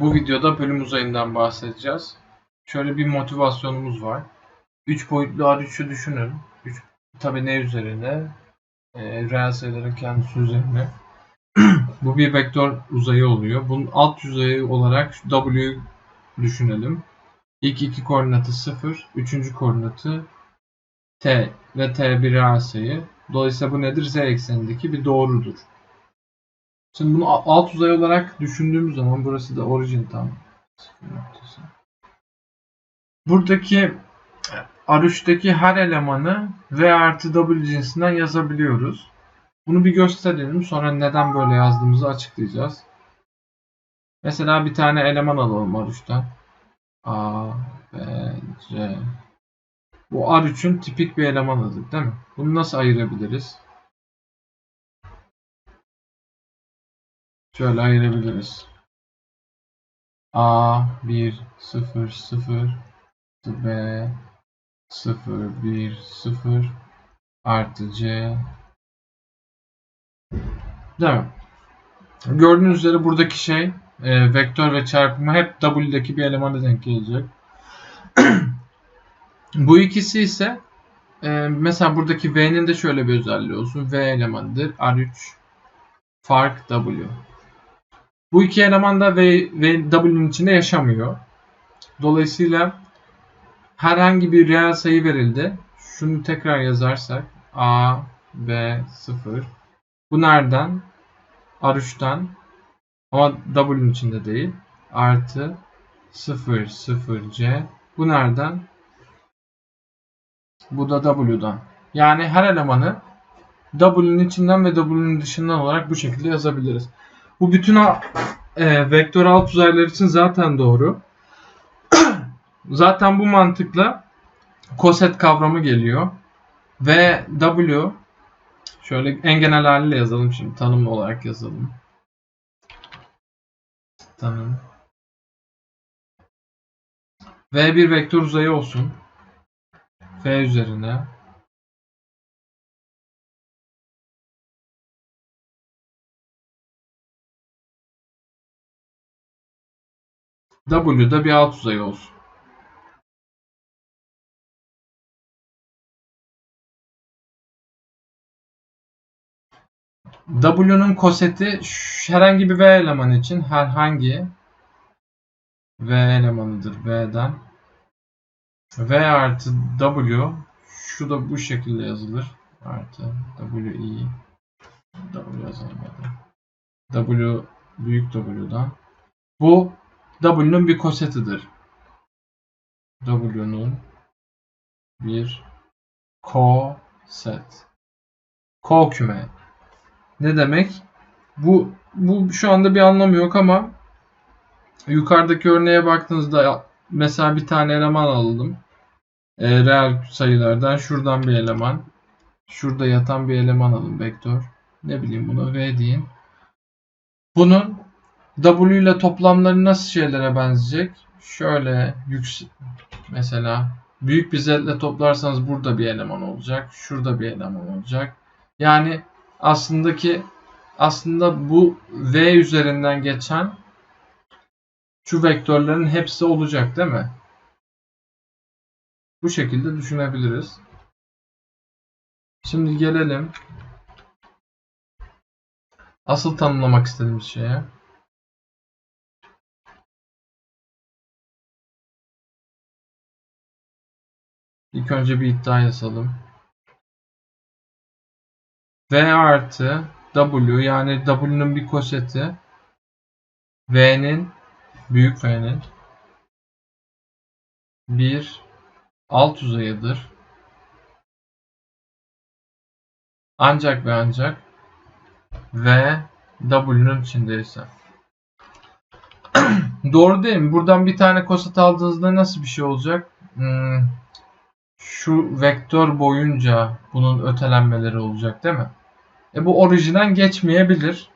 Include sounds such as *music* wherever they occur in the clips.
Bu videoda bölüm uzayından bahsedeceğiz. Şöyle bir motivasyonumuz var. 3 boyutlu R3'ü düşünün. 3, tabii ne üzerine? E, reel sayıların kendisi üzerine. *clears throat* Bu bir vektör uzayı oluyor. Bunun alt yüzeyi olarak W'yu düşünelim. İlk iki koordinatı 0, üçüncü koordinatı T ve T bir reel sayı. Dolayısıyla bu nedir? Z eksenindeki bir doğrudur. Şimdi bunu alt uzay olarak düşündüğümüz zaman burası da orijin tam noktası. Buradaki R3'teki her elemanı V artı W cinsinden yazabiliyoruz. Bunu bir gösterelim. Sonra neden böyle yazdığımızı açıklayacağız. Mesela bir tane eleman alalım R3'ten. A, B, C. Bu R3'ün tipik bir elemanıdır değil mi? Bunu nasıl ayırabiliriz? Şöyle ayırabiliriz. A 1 0 0 B 0 1 0 artı C mi? Gördüğünüz üzere buradaki şey e, vektör ve çarpımı hep W'deki bir elemana denk gelecek. *clears throat* Bu ikisi ise e, mesela buradaki V'nin de şöyle bir özelliği olsun. V elemanıdır. R3 fark W. Bu iki eleman da V, V W'nin içinde yaşamıyor. Dolayısıyla herhangi bir reel sayı verildi. Şunu tekrar yazarsak A, B, 0. Bu nereden? R3'ten ama W'nin içinde değil. Artı 0, 0, C. Bu nereden? Bu da W'dan. Yani her elemanı W'nin içinden ve W'nin dışından olarak bu şekilde yazabiliriz. Bu bütün e, vektör alt uzaylar için zaten doğru. *clears throat* zaten bu mantıkla koset kavramı geliyor. Ve W şöyle en genel haliyle yazalım şimdi. Tanım olarak yazalım. Tanım. V bir vektör uzayı olsun. V üzerine W'da bir alt uzay olsun. W'nun koseti herhangi bir V elemanı için herhangi V elemanıdır V'den. V artı W şu da bu şekilde yazılır. Artı W i W yazılmadı. W büyük W'dan. Bu W'nun bir kosetidir. W'nun bir koset. Ko küme. Ne demek? Bu bu şu anda bir anlamı yok ama yukarıdaki örneğe baktığınızda mesela bir tane eleman aldım. E, reel sayılardan şuradan bir eleman. Şurada yatan bir eleman alın vektör. Ne bileyim buna V deyin. Bunun W ile toplamları nasıl şeylere benzeyecek? Şöyle yüksek mesela büyük bir Z ile toplarsanız burada bir eleman olacak. Şurada bir eleman olacak. Yani aslında ki aslında bu V üzerinden geçen şu vektörlerin hepsi olacak değil mi? Bu şekilde düşünebiliriz. Şimdi gelelim asıl tanımlamak istediğimiz şeye. İlk önce bir iddia yazalım. V artı W yani W'nun bir koseti V'nin büyük V'nin bir alt uzayıdır. Ancak ve ancak V W'nun içindeyse. *clears throat* Doğru değil mi? Buradan bir tane koset aldığınızda nasıl bir şey olacak? Hmm, şu vektör boyunca bunun ötelenmeleri olacak değil mi? E bu orijinden geçmeyebilir.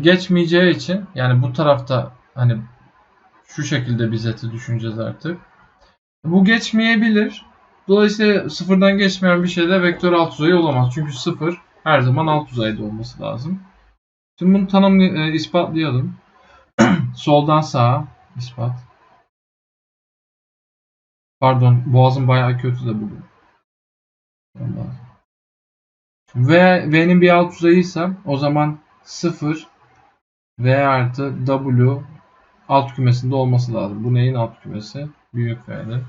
Geçmeyeceği için yani bu tarafta hani şu şekilde bir zeti düşüneceğiz artık. Bu geçmeyebilir. Dolayısıyla sıfırdan geçmeyen bir şeyde vektör alt uzayı olamaz. Çünkü sıfır her zaman alt uzayda olması lazım. Şimdi bunu tanım e, ispatlayalım. *clears throat* Soldan sağa ispat. Pardon boğazım bayağı kötü de bugün. Ondan. V'nin bir alt uzayıysa o zaman 0 V artı W alt kümesinde olması lazım. Bu neyin alt kümesi? Büyük V'nin.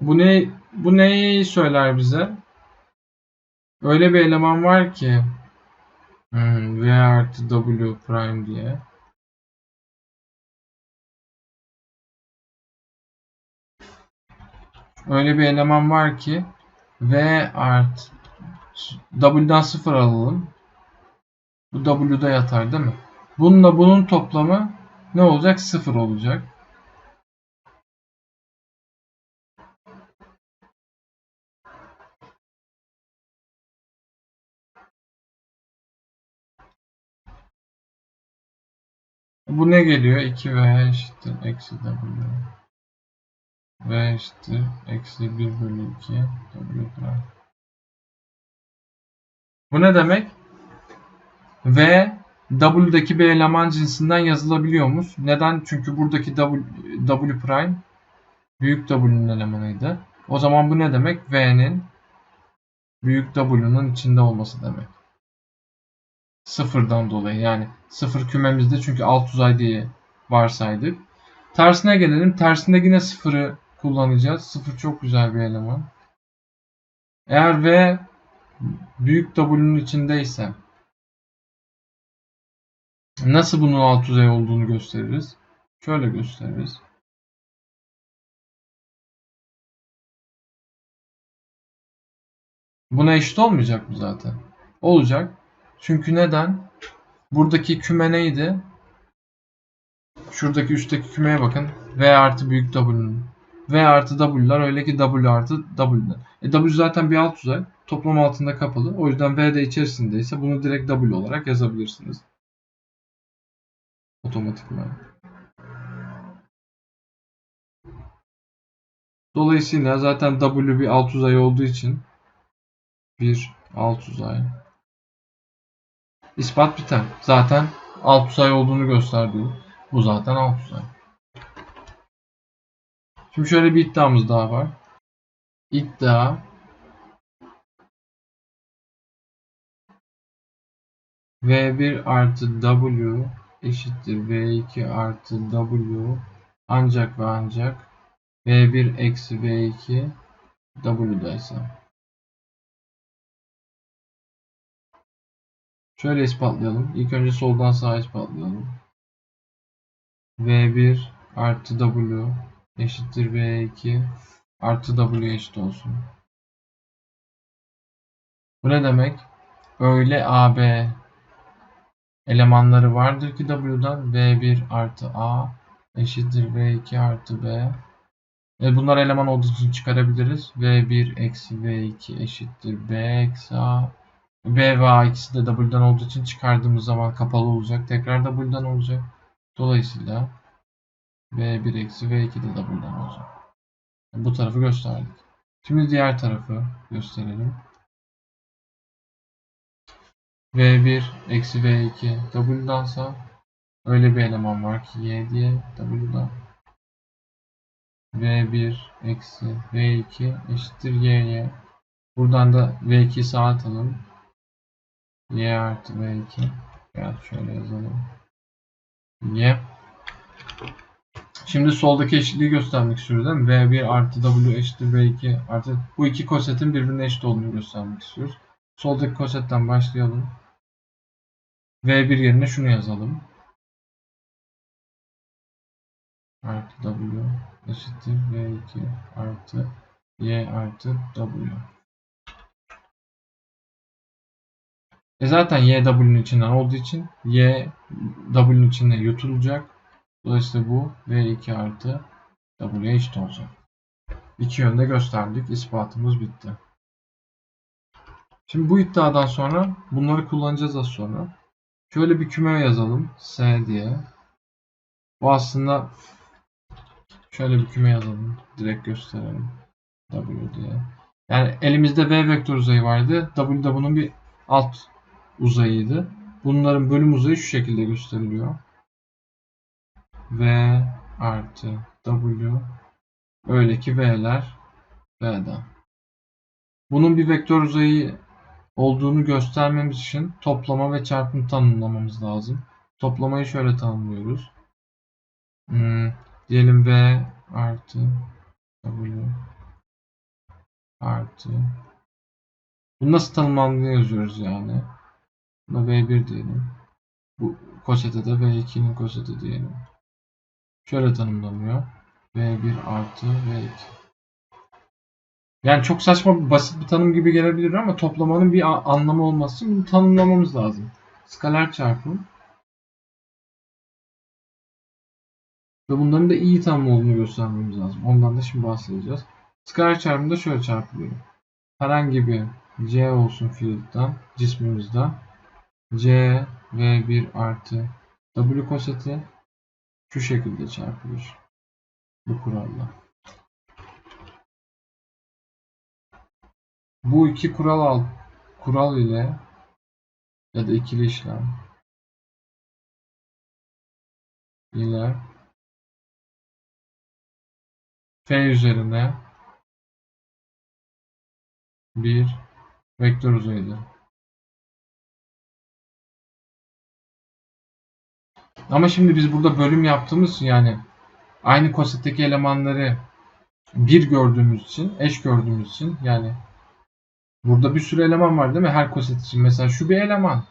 Bu ne bu neyi söyler bize? Öyle bir eleman var ki hmm, V artı W prime diye. Öyle bir eleman var ki V artı W'dan 0 alalım. Bu W'da yatar değil mi? Bununla bunun toplamı ne olacak? 0 olacak. Bu ne geliyor? 2V eşittir eksi W. V eşittir eksi 1 bölü 2 W prime. Bu ne demek? V W'daki bir eleman cinsinden yazılabiliyormuş. Neden? Çünkü buradaki W, W prime büyük W'nin elemanıydı. O zaman bu ne demek? V'nin büyük W'nun içinde olması demek. Sıfırdan dolayı yani sıfır kümemizde çünkü alt uzay diye varsaydık. Tersine gelelim. Tersinde yine sıfırı kullanacağız. Sıfır çok güzel bir eleman. Eğer V büyük W'nun içindeyse nasıl bunun alt uzay olduğunu gösteririz? Şöyle gösteririz. Buna eşit olmayacak mı zaten? Olacak. Çünkü neden? Buradaki küme neydi? Şuradaki üstteki kümeye bakın. V artı büyük W'nun. V artı W'lar öyle ki W artı W'den. E W zaten bir alt uzay. Toplam altında kapalı. O yüzden V de içerisindeyse bunu direkt W olarak yazabilirsiniz. Otomatikman. Dolayısıyla zaten W bir alt uzay olduğu için bir alt uzay. İspat biter. Zaten alt uzay olduğunu gösterdi. Bu zaten alt uzay. Şimdi şöyle bir iddiamız daha var. İddia V1 artı W eşittir V2 artı W ancak ve ancak V1 eksi V2 W'daysa. Şöyle ispatlayalım. İlk önce soldan sağa ispatlayalım. V1 artı W eşittir V2 artı W eşit olsun. Bu ne demek? Öyle AB elemanları vardır ki W'dan V1 artı A eşittir V2 artı B. E bunlar eleman olduğu için çıkarabiliriz. V1 eksi V2 eşittir B eksi A. B ve A ikisi de W'dan olduğu için çıkardığımız zaman kapalı olacak. Tekrar W'dan olacak. Dolayısıyla V1 eksi V2 de W'dan olacak. Bu tarafı gösterdik. Şimdi diğer tarafı gösterelim. V1 eksi V2 W'dansa öyle bir eleman var ki Y diye W'dan V1 eksi V2 eşittir Y'ye. Buradan da V2'yi sağa atalım. Y artı V2 ya şöyle yazalım. Y Şimdi soldaki eşitliği göstermek istiyoruz değil mi? V1 artı W eşittir V2 artı bu iki kosetin birbirine eşit olduğunu göstermek istiyoruz. Soldaki kosetten başlayalım. V1 yerine şunu yazalım. Artı W eşittir V2 artı Y artı W. E zaten Y W'nin içinden olduğu için Y W'nin içinde yutulacak. Dolayısıyla bu V2 artı W'ye eşit olacak. İki yönde gösterdik. İspatımız bitti. Şimdi bu iddiadan sonra bunları kullanacağız az sonra. Şöyle bir küme yazalım. S diye. Bu aslında şöyle bir küme yazalım. Direkt gösterelim. W diye. Yani elimizde V vektör uzayı vardı. W da bunun bir alt uzayıydı. Bunların bölüm uzayı şu şekilde gösteriliyor. V artı W öyle ki V'ler V'den. Bunun bir vektör uzayı olduğunu göstermemiz için toplama ve çarpım tanımlamamız lazım. Toplamayı şöyle tanımlıyoruz. Hmm, diyelim V artı W artı bu nasıl tanımlandığını yazıyoruz yani. Buna V1 diyelim. Bu kosete de V2'nin koseti diyelim. Şöyle tanımlanıyor. V1 artı V2. Yani çok saçma basit bir tanım gibi gelebilir ama toplamanın bir anlamı olması için bunu tanımlamamız lazım. Skaler çarpım. Ve bunların da iyi tanım olduğunu göstermemiz lazım. Ondan da şimdi bahsedeceğiz. Skaler çarpımda şöyle çarpılıyor. Herhangi bir C olsun field'dan, cismimizden C V1 artı W koseti şu şekilde çarpılır. Bu kuralla. Bu iki kural al kural ile ya da ikili işlem ile F üzerine bir vektör uzayıdır. Ama şimdi biz burada bölüm yaptığımız yani aynı kosetteki elemanları bir gördüğümüz için, eş gördüğümüz için yani burada bir sürü eleman var değil mi? Her koset için. Mesela şu bir eleman.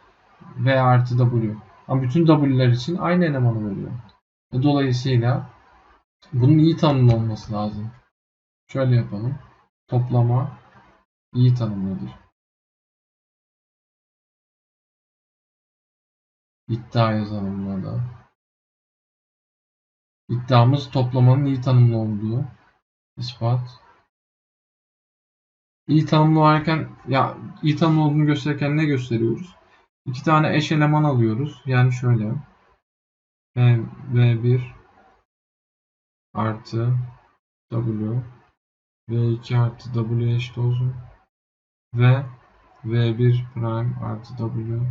V artı W. Ama bütün W'ler için aynı elemanı veriyor. E, Dolayısıyla bunun iyi tanımlı olması lazım. Şöyle yapalım. Toplama iyi tanımlıdır. İddia yazalım da. İddiamız toplamanın iyi tanımlı olduğu. ispat. İyi tanımlı varken ya iyi tanımlı olduğunu gösterirken ne gösteriyoruz? İki tane eş eleman alıyoruz. Yani şöyle. V, V1 artı W V2 artı W eşit olsun. Ve V1 prime artı W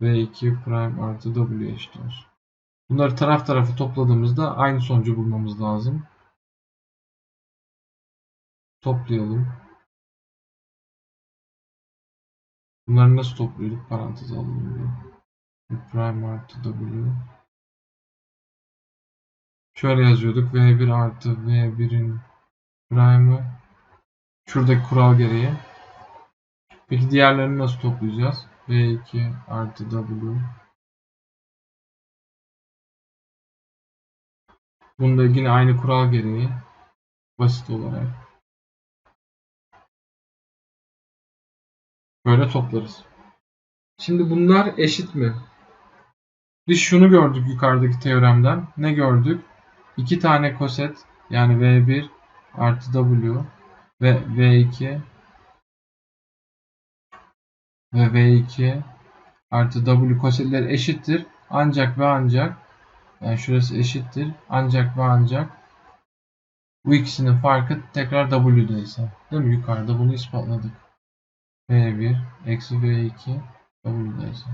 V2 prime artı W eşit olsun. Bunları taraf tarafa topladığımızda aynı sonucu bulmamız lazım. Toplayalım. Bunları nasıl topluyorduk? Parantez alalım. Prime artı W Şöyle yazıyorduk. V1 artı V1'in prime'ı şuradaki kural gereği. Peki diğerlerini nasıl toplayacağız? V2 artı W Bunda yine aynı kural gereği basit olarak böyle toplarız. Şimdi bunlar eşit mi? Biz şunu gördük yukarıdaki teoremden. Ne gördük? İki tane koset yani V1 artı W ve V2 ve V2 artı W kosetleri eşittir. Ancak ve ancak yani şurası eşittir. Ancak ve ancak bu ikisinin farkı tekrar W'deyse. Değil mi? Yukarıda bunu ispatladık. V1 eksi V2 W'deyse.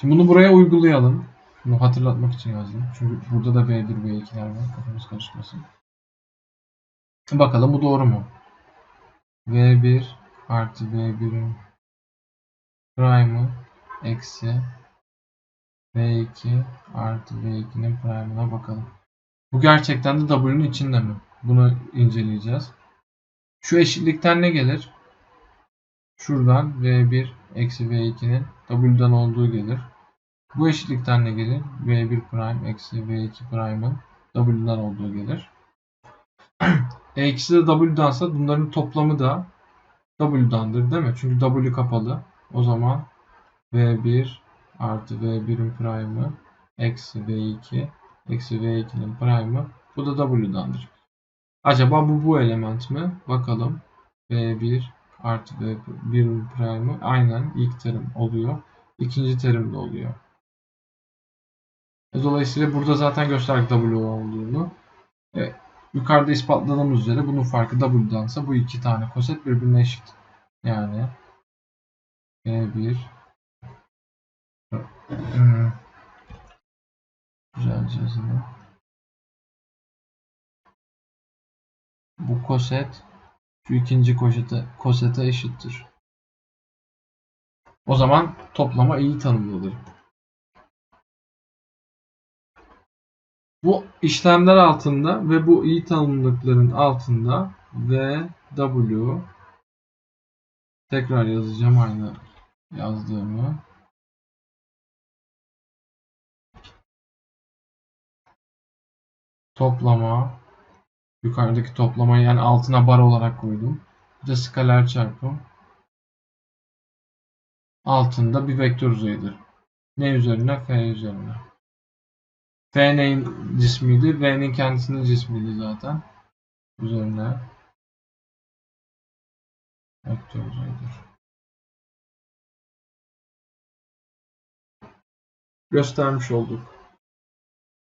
Şimdi bunu buraya uygulayalım. Bunu hatırlatmak için yazdım. Çünkü burada da V1 V2'ler var. Kafamız karışmasın. Bakalım bu doğru mu? V1 artı V1'in prime'ı eksi V2 artı V2'nin prime'ına bakalım. Bu gerçekten de W'nin içinde mi? Bunu inceleyeceğiz. Şu eşitlikten ne gelir? Şuradan V1 eksi V2'nin W'den olduğu gelir. Bu eşitlikten ne gelir? V1 prime eksi V2 prime'ın W'den olduğu gelir. *clears throat* e ikisi de W'dansa bunların toplamı da W'dandır değil mi? Çünkü W kapalı. O zaman V1 artı V1'in prime'ı eksi V2 eksi V2'nin prime'ı bu da W'dandır. Acaba bu bu element mi? Bakalım. V1 artı V1'in prime'ı aynen ilk terim oluyor. İkinci terim de oluyor. E, dolayısıyla burada zaten gösterdik W olduğunu. Evet. Yukarıda ispatladığımız üzere bunun farkı W'dansa bu iki tane koset birbirine eşit. Yani V1 hmm. Güzelce. Bu koset şu ikinci kosete, kosete eşittir. O zaman toplama iyi tanımlıdır. Bu işlemler altında ve bu iyi tanımlıkların altında v w tekrar yazacağım aynı yazdığımı. Toplama yukarıdaki toplamayı yani altına bar olarak koydum. Bir de skaler çarpım. Altında bir vektör uzayıdır. Ne üzerine? F üzerine. F neyin cismiydi? V'nin kendisinin cismiydi zaten. Üzerine vektör uzayıdır. Göstermiş olduk.